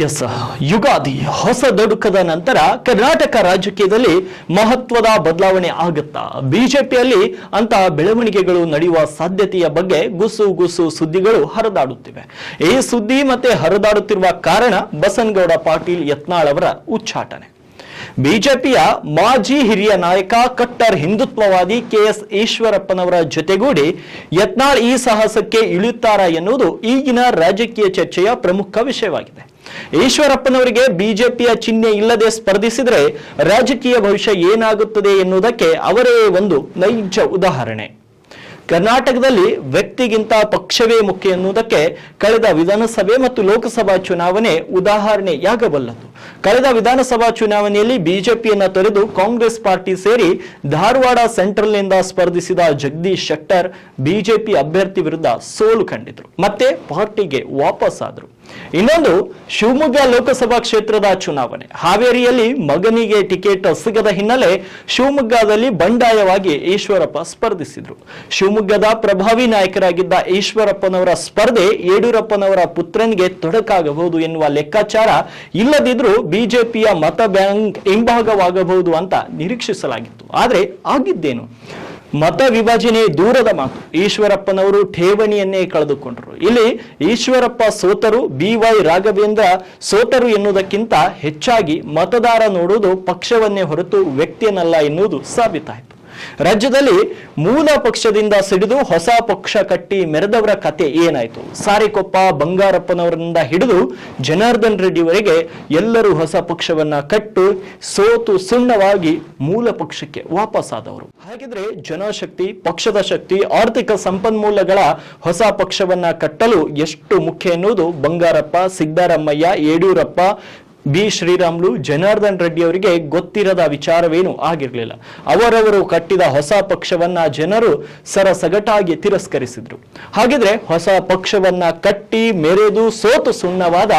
S, Ugadi ಹೊಸ ದಡುಕದ ನಂತರ ಕರ್ನಾಟಕ ರಾಜಕೀಯದಲ್ಲಿ ಮಹತ್ವದ ಬದಲಾವಣೆ ಆಗುತ್ತಾ? ಬಿಜೆಪಿಯಲ್ಲಿ ಅಂತಹ ಬೆಳವಣಿಗೆಗಳು ನಡೆಯುವ ಸಾಧ್ಯತೆಯ ಬಗ್ಗೆ ಗುಸು ಗುಸು ಸುದ್ದಿಗಳು ಹರಿದಾಡುತ್ತಿವೆ. ಈ ಸುದ್ದಿ ಮತ್ತೆ ಹರಿದಾಡುತ್ತಿರುವ ಕಾರಣ ಬಸನಗೌಡ ಪಾಟೀಲ್ ಯತ್ನಾಳ್ ಅವರ ಉಚ್ಚಾಟನೆ. ಬಿಜೆಪಿಯ ಮಾಜಿ ಹಿರಿಯ ನಾಯಕ ಕಟ್ಟರ್ ಹಿಂದುತ್ವವಾದಿ ಕೆಎಸ್ ಈಶ್ವರಪ್ಪನವರ ಜೊತೆಗೂಡಿ ಯತ್ನಾಳ್ ಈ ಸಾಹಸಕ್ಕೆ ಇಳಿಯುತ್ತಾರಾ ಎನ್ನುವುದು ಈಗಿನ ರಾಜಕೀಯ ಚರ್ಚೆಯ ಪ್ರಮುಖ ವಿಷಯವಾಗಿದೆ. ಈಶ್ವರಪ್ಪನವರಿಗೆ ಬಿಜೆಪಿಯ ಚಿಹ್ನೆ ಇಲ್ಲದೆ ಸ್ಪರ್ಧಿಸಿದರೆ ರಾಜಕೀಯ ಭವಿಷ್ಯ ಏನಾಗುತ್ತದೆ ಎನ್ನುವುದಕ್ಕೆ ಅವರೇ ಒಂದು ನೈಜ ಉದಾಹರಣೆ. ಕರ್ನಾಟಕದಲ್ಲಿ ವ್ಯಕ್ತಿಗಿಂತ ಪಕ್ಷವೇ ಮುಖ್ಯ ಎನ್ನುವುದಕ್ಕೆ ಕಳೆದ ವಿಧಾನಸಭೆ ಮತ್ತು ಲೋಕಸಭಾ ಚುನಾವಣೆ ಉದಾಹರಣೆಯಾಗಬಲ್ಲದು. ಕಳೆದ ವಿಧಾನಸಭಾ ಚುನಾವಣೆಯಲ್ಲಿ ಬಿಜೆಪಿಯನ್ನ ತೊರೆದು ಕಾಂಗ್ರೆಸ್ ಪಾರ್ಟಿ ಸೇರಿ ಧಾರವಾಡ ಸೆಂಟ್ರಲ್ನಿಂದ ಸ್ಪರ್ಧಿಸಿದ ಜಗದೀಶ್ ಶೆಟ್ಟರ್ ಬಿಜೆಪಿ ಅಭ್ಯರ್ಥಿ ವಿರುದ್ಧ ಸೋಲು ಕಂಡಿದ್ರು. ಮತ್ತೆ ಪಾರ್ಟಿಗೆ ವಾಪಸ್ ಆದ್ರು ಇನ್ನೊಂದು, ಶಿವಮೊಗ್ಗ ಲೋಕಸಭಾ ಕ್ಷೇತ್ರದ ಚುನಾವಣೆ. ಹಾವೇರಿಯಲ್ಲಿ ಮಗನಿಗೆ ಟಿಕೆಟ್ ಸಿಗದ ಹಿನ್ನೆಲೆ ಶಿವಮೊಗ್ಗದಲ್ಲಿ ಬಂಡಾಯವಾಗಿ ಈಶ್ವರಪ್ಪ ಸ್ಪರ್ಧಿಸಿದ್ರು. ಶಿವಮೊಗ್ಗದ ಪ್ರಭಾವಿ ನಾಯಕರಾಗಿದ್ದ ಈಶ್ವರಪ್ಪನವರ ಸ್ಪರ್ಧೆ ಯಡಿಯೂರಪ್ಪನವರ ಪುತ್ರನಿಗೆ ತೊಡಕಾಗಬಹುದು ಎನ್ನುವ ಲೆಕ್ಕಾಚಾರ ಇಲ್ಲದಿದ್ರೂ ಬಿಜೆಪಿಯ ಮತ ಬ್ಯಾಂಕ್ ಹಿಂಭಾಗವಾಗಬಹುದು ಅಂತ ನಿರೀಕ್ಷಿಸಲಾಗಿತ್ತು. ಆದ್ರೆ ಆಗಿದ್ದೇನು? ಮತ ವಿಭಜನೆ ದೂರದ ಮಾತು. ಈಶ್ವರಪ್ಪನವರು ಠೇವಣಿಯನ್ನೇ ಕಳೆದುಕೊಂಡರು. ಇಲ್ಲಿ ಈಶ್ವರಪ್ಪ ಸೋತರು ಬಿ ವೈ ರಾಘವೇಂದ್ರ ಸೋತರು ಎನ್ನುವುದಕ್ಕಿಂತ ಹೆಚ್ಚಾಗಿ ಮತದಾರ ನೋಡುವುದು ಪಕ್ಷವನ್ನೇ ಹೊರತು ವ್ಯಕ್ತಿಯನ್ನಲ್ಲ ಎನ್ನುವುದು ಸಾಬೀತಾಯಿತು. ರಾಜ್ಯದಲ್ಲಿ ಮೂಲ ಪಕ್ಷದಿಂದ ಸಿಡಿದು ಹೊಸ ಪಕ್ಷ ಕಟ್ಟಿ ಮೆರೆದವರ ಕತೆ ಏನಾಯ್ತು? ಸಾರಿಕೊಪ್ಪ, ಬಂಗಾರಪ್ಪನವರಿಂದ ಹಿಡಿದು ಜನಾರ್ದನ್ ರೆಡ್ಡಿವರೆಗೆ ಎಲ್ಲರೂ ಹೊಸ ಪಕ್ಷವನ್ನ ಕಟ್ಟು, ಸೋತು ಸುಣ್ಣವಾಗಿ ಮೂಲ ಪಕ್ಷಕ್ಕೆ ವಾಪಸ್ಸಾದವರು ಹಾಗಿದ್ರೆ ಜನಶಕ್ತಿ, ಪಕ್ಷದ ಶಕ್ತಿ, ಆರ್ಥಿಕ ಸಂಪನ್ಮೂಲಗಳ ಹೊಸ ಪಕ್ಷವನ್ನ ಕಟ್ಟಲು ಎಷ್ಟು ಮುಖ್ಯ ಎನ್ನುವುದು ಬಂಗಾರಪ್ಪ, ಸಿದ್ದರಾಮಯ್ಯ, ಯಡಿಯೂರಪ್ಪ ಬಿ. ಶ್ರೀರಾಮ್ಲು, ಜನಾರ್ದನ್ ರೆಡ್ಡಿ ಅವರಿಗೆ ಗೊತ್ತಿರದ ವಿಚಾರವೇನು ಆಗಿರಲಿಲ್ಲ. ಅವರವರು ಕಟ್ಟಿದ ಹೊಸ ಪಕ್ಷವನ್ನ ಜನರು ಸರಸಗಟಾಗಿ ತಿರಸ್ಕರಿಸಿದ್ರು. ಹಾಗಿದ್ರೆ ಹೊಸ ಪಕ್ಷವನ್ನ ಕಟ್ಟಿ ಮೆರೆದು ಸೋತು ಸುಣ್ಣವಾದ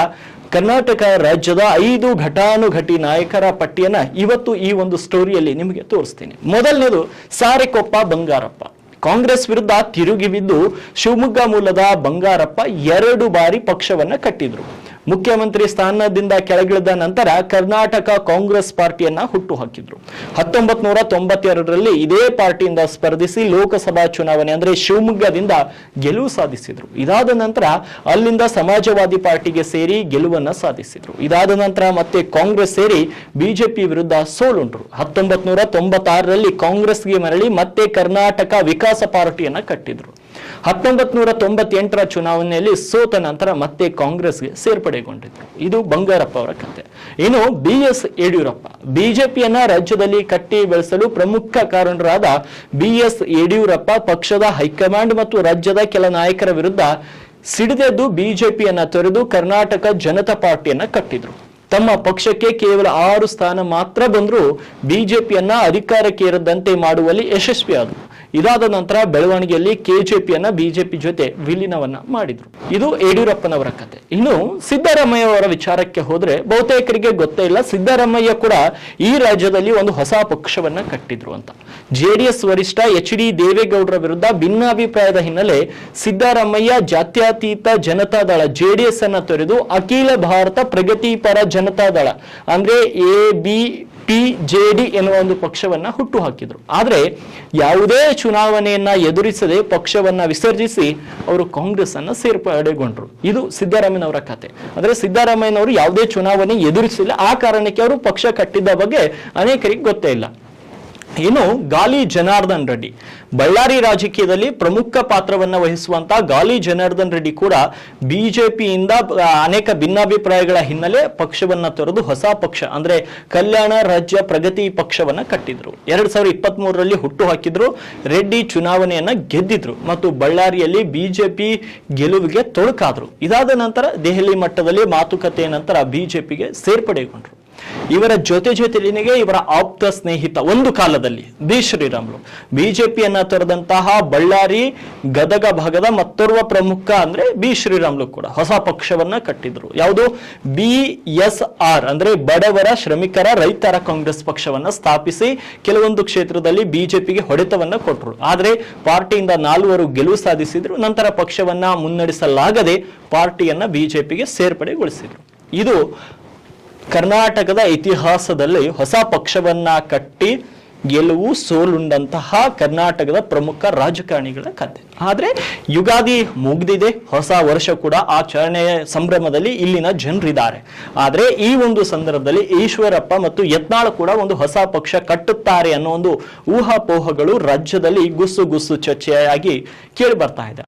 ಕರ್ನಾಟಕ ರಾಜ್ಯದ ಐದು ಘಟಾನುಘಟಿ ನಾಯಕರ ಪಟ್ಟಿಯನ್ನ ಇವತ್ತು ಈ ಒಂದು ಸ್ಟೋರಿಯಲ್ಲಿ ನಿಮಗೆ ತೋರಿಸ್ತೀನಿ. ಮೊದಲನೇದು ಸಾರೆಕೊಪ್ಪ ಬಂಗಾರಪ್ಪ. ಕಾಂಗ್ರೆಸ್ ವಿರುದ್ಧ ತಿರುಗಿ ಬಿದ್ದು ಶಿವಮೊಗ್ಗ ಮೂಲದ ಬಂಗಾರಪ್ಪ ಎರಡು ಬಾರಿ ಪಕ್ಷವನ್ನ ಕಟ್ಟಿದ್ರು. ಮುಖ್ಯಮಂತ್ರಿ ಸ್ಥಾನದಿಂದ ಕೆಳಗಿಳಿದ ನಂತರ ಕರ್ನಾಟಕ ಕಾಂಗ್ರೆಸ್ ಪಾರ್ಟಿಯನ್ನ ಹುಟ್ಟು ಹಾಕಿದ್ರು ಹತ್ತೊಂಬತ್ ನೂರ ತೊಂಬತ್ತೆರಡರಲ್ಲಿ ಇದೇ ಪಾರ್ಟಿಯಿಂದ ಸ್ಪರ್ಧಿಸಿ ಲೋಕಸಭಾ ಚುನಾವಣೆ ಅಂದ್ರೆ ಶಿವಮೊಗ್ಗದಿಂದ ಗೆಲುವು ಸಾಧಿಸಿದ್ರು. ಇದಾದ ನಂತರ ಅಲ್ಲಿಂದ ಸಮಾಜವಾದಿ ಪಾರ್ಟಿಗೆ ಸೇರಿ ಗೆಲುವನ್ನ ಸಾಧಿಸಿದ್ರು. ಇದಾದ ನಂತರ ಮತ್ತೆ ಕಾಂಗ್ರೆಸ್ ಸೇರಿ ಬಿಜೆಪಿ ವಿರುದ್ಧ ಸೋಲುಂಟ್ರು ಹತ್ತೊಂಬತ್ ನೂರ ತೊಂಬತ್ತಾರರಲ್ಲಿ ಕಾಂಗ್ರೆಸ್ಗೆ ಮರಳಿ ಮತ್ತೆ ಕರ್ನಾಟಕ ವಿಕಾಸ ಪಾರ್ಟಿಯನ್ನ ಕಟ್ಟಿದ್ರು. ಹತ್ತೊಂಬತ್ ನೂರ ತೊಂಬತ್ತೆಂಟರ ಚುನಾವಣೆಯಲ್ಲಿ ಸೋತ ನಂತರ ಮತ್ತೆ ಕಾಂಗ್ರೆಸ್ಗೆ ಸೇರ್ಪಡೆಗೊಂಡಿದ್ದರು ಇದು ಬಂಗಾರಪ್ಪ ಅವರ ಕತೆ. ಇನ್ನು ಬಿ ಎಸ್ ಯಡಿಯೂರಪ್ಪ, ಬಿಜೆಪಿಯನ್ನ ರಾಜ್ಯದಲ್ಲಿ ಕಟ್ಟಿ ಬೆಳೆಸಲು ಪ್ರಮುಖ ಕಾರಣರಾದ ಬಿ ಎಸ್ ಯಡಿಯೂರಪ್ಪ ಪಕ್ಷದ ಹೈಕಮಾಂಡ್ ಮತ್ತು ರಾಜ್ಯದ ಕೆಲ ನಾಯಕರ ವಿರುದ್ಧ ಸಿಡಿದೆದ್ದು ಬಿಜೆಪಿಯನ್ನ ತೊರೆದು ಕರ್ನಾಟಕ ಜನತಾ ಪಾರ್ಟಿಯನ್ನ ಕಟ್ಟಿದ್ರು. ತಮ್ಮ ಪಕ್ಷಕ್ಕೆ ಕೇವಲ ಆರು ಸ್ಥಾನ ಮಾತ್ರ ಬಂದರೂ ಬಿಜೆಪಿಯನ್ನ ಅಧಿಕಾರಕ್ಕೆ ಏರದಂತೆ ಮಾಡುವಲ್ಲಿ ಯಶಸ್ವಿಯಾದರು. ಇದಾದ ನಂತರ ಬೆಳವಣಿಗೆಯಲ್ಲಿ ಕೆಜೆಪಿಯನ್ನ ಬಿಜೆಪಿ ಜೊತೆ ವಿಲೀನವನ್ನ ಮಾಡಿದ್ರು. ಇದು ಯಡಿಯೂರಪ್ಪನವರ ಕತೆ. ಇನ್ನು ಸಿದ್ದರಾಮಯ್ಯ ಅವರ ವಿಚಾರಕ್ಕೆ ಹೋದ್ರೆ ಬಹುತೇಕರಿಗೆ ಗೊತ್ತೇ ಇಲ್ಲ. ಸಿದ್ದರಾಮಯ್ಯ ಕೂಡ ಈ ರಾಜ್ಯದಲ್ಲಿ ಒಂದು ಹೊಸ ಪಕ್ಷವನ್ನ ಕಟ್ಟಿದ್ರು ಅಂತ. ಜೆಡಿಎಸ್ ವರಿಷ್ಠ ಎಚ್ ಡಿ ದೇವೇಗೌಡರ ವಿರುದ್ಧ ಭಿನ್ನಾಭಿಪ್ರಾಯದ ಹಿನ್ನೆಲೆ ಸಿದ್ದರಾಮಯ್ಯ ಜಾತ್ಯತೀತ ಜನತಾದಳ ಜೆಡಿಎಸ್ ಅನ್ನ ತೊರೆದು ಅಖಿಲ ಭಾರತ ಪ್ರಗತಿಪರ ಜನತಾದಳ ಅಂದ್ರೆ A B P J D ಎನ್ನುವ ಒಂದು ಪಕ್ಷವನ್ನ ಹುಟ್ಟು ಹಾಕಿದ್ರು ಆದರೆ ಯಾವುದೇ ಚುನಾವಣೆಯನ್ನ ಎದುರಿಸದೆ ಪಕ್ಷವನ್ನ ವಿಸರ್ಜಿಸಿ ಅವರು ಕಾಂಗ್ರೆಸ್ ಅನ್ನ ಸೇರ್ಪಡೆಗೊಂಡ್ರು. ಇದು ಸಿದ್ದರಾಮಯ್ಯನವರ ಕತೆ. ಅಂದ್ರೆ ಸಿದ್ದರಾಮಯ್ಯನವರು ಯಾವುದೇ ಚುನಾವಣೆ ಎದುರಿಸಿಲ್ಲ. ಆ ಕಾರಣಕ್ಕೆ ಅವರು ಪಕ್ಷ ಕಟ್ಟಿದ್ದ ಬಗ್ಗೆ ಅನೇಕರಿಗೆ ಗೊತ್ತೇ ಇಲ್ಲ. ಇನ್ನು ಗಾಲಿ ಜನಾರ್ದನ್ ರೆಡ್ಡಿ. ಬಳ್ಳಾರಿ ರಾಜಕೀಯದಲ್ಲಿ ಪ್ರಮುಖ ಪಾತ್ರವನ್ನ ವಹಿಸುವಂತ ಗಾಲಿ ಜನಾರ್ದನ್ ರೆಡ್ಡಿ ಕೂಡ ಬಿಜೆಪಿಯಿಂದ ಅನೇಕ ಭಿನ್ನಾಭಿಪ್ರಾಯಗಳ ಹಿನ್ನೆಲೆ ಪಕ್ಷವನ್ನ ತೊರೆದು ಹೊಸ ಪಕ್ಷ, ಅಂದ್ರೆ ಕಲ್ಯಾಣ ರಾಜ್ಯ ಪ್ರಗತಿ ಪಕ್ಷವನ್ನ ಕಟ್ಟಿದ್ರು. ಎರಡ್ ಸಾವಿರದ ಇಪ್ಪತ್ತ್ ಹುಟ್ಟು ಹಾಕಿದ್ರು, ರೆಡ್ಡಿ ಚುನಾವಣೆಯನ್ನ ಗೆದ್ದಿದ್ರು ಮತ್ತು ಬಳ್ಳಾರಿಯಲ್ಲಿ ಬಿಜೆಪಿ ಗೆಲುವಿಗೆ ತೊಡಕಾದ್ರು ಇದಾದ ನಂತರ ದೆಹಲಿ ಮಟ್ಟದಲ್ಲಿ ಮಾತುಕತೆಯ ನಂತರ ಬಿಜೆಪಿಗೆ ಸೇರ್ಪಡೆಗೊಂಡ್ರು. ಇವರ ಜೊತೆ ಜೊತೆಲಿನಿಗೆ ಇವರ ಆಪ್ತ ಸ್ನೇಹಿತ ಒಂದು ಕಾಲದಲ್ಲಿ ಬಿ ಶ್ರೀರಾಮ್ಲು. ಬಿಜೆಪಿಯನ್ನ ತೊರೆದಂತಹ ಬಳ್ಳಾರಿ, ಗದಗ ಭಾಗದ ಮತ್ತೋರ್ವ ಪ್ರಮುಖ ಅಂದ್ರೆ ಬಿ ಶ್ರೀರಾಮ್ಲು ಕೂಡ ಹೊಸ ಪಕ್ಷವನ್ನ ಕಟ್ಟಿದ್ರು. ಯಾವುದು? ಬಿ ಎಸ್ ಆರ್ ಅಂದ್ರೆ ಬಡವರ, ಶ್ರಮಿಕರ, ರೈತರ ಕಾಂಗ್ರೆಸ್ ಪಕ್ಷವನ್ನ ಸ್ಥಾಪಿಸಿ ಕೆಲವೊಂದು ಕ್ಷೇತ್ರದಲ್ಲಿ ಬಿಜೆಪಿಗೆ ಹೊಡೆತವನ್ನ ಕೊಟ್ಟರು ಆದ್ರೆ ಪಾರ್ಟಿಯಿಂದ ನಾಲ್ವರು ಗೆಲುವು ಸಾಧಿಸಿದ್ರು. ನಂತರ ಪಕ್ಷವನ್ನ ಮುನ್ನಡೆಸಲಾಗದೆ ಪಾರ್ಟಿಯನ್ನ ಬಿಜೆಪಿಗೆ ಸೇರ್ಪಡೆಗೊಳಿಸಿದ್ರು. ಇದು ಕರ್ನಾಟಕದ ಇತಿಹಾಸದಲ್ಲಿ ಹೊಸ ಪಕ್ಷವನ್ನ ಕಟ್ಟಿ ಗೆಲುವು ಸೋಲುಂಡಂತಹ ಕರ್ನಾಟಕದ ಪ್ರಮುಖ ರಾಜಕಾರಣಿಗಳ ಕಥೆ ಆದ್ರೆ ಯುಗಾದಿ ಮುಗ್ದಿದೆ, ಹೊಸ ವರ್ಷ ಕೂಡ ಆಚರಣೆಯ ಸಂಭ್ರಮದಲ್ಲಿ ಇಲ್ಲಿನ ಜನರಿದ್ದಾರೆ. ಆದ್ರೆ ಈ ಒಂದು ಸಂದರ್ಭದಲ್ಲಿ ಈಶ್ವರಪ್ಪ ಮತ್ತು ಯತ್ನಾಳ್ ಕೂಡ ಒಂದು ಹೊಸ ಪಕ್ಷ ಕಟ್ಟುತ್ತಾರೆ ಅನ್ನೋ ಒಂದು ಊಹಾಪೋಹಗಳು ರಾಜ್ಯದಲ್ಲಿ ಗುಸ್ಸು ಗುಸ್ಸು ಚರ್ಚೆಯಾಗಿ ಕೇಳಿ ಬರ್ತಾ ಇದೆ.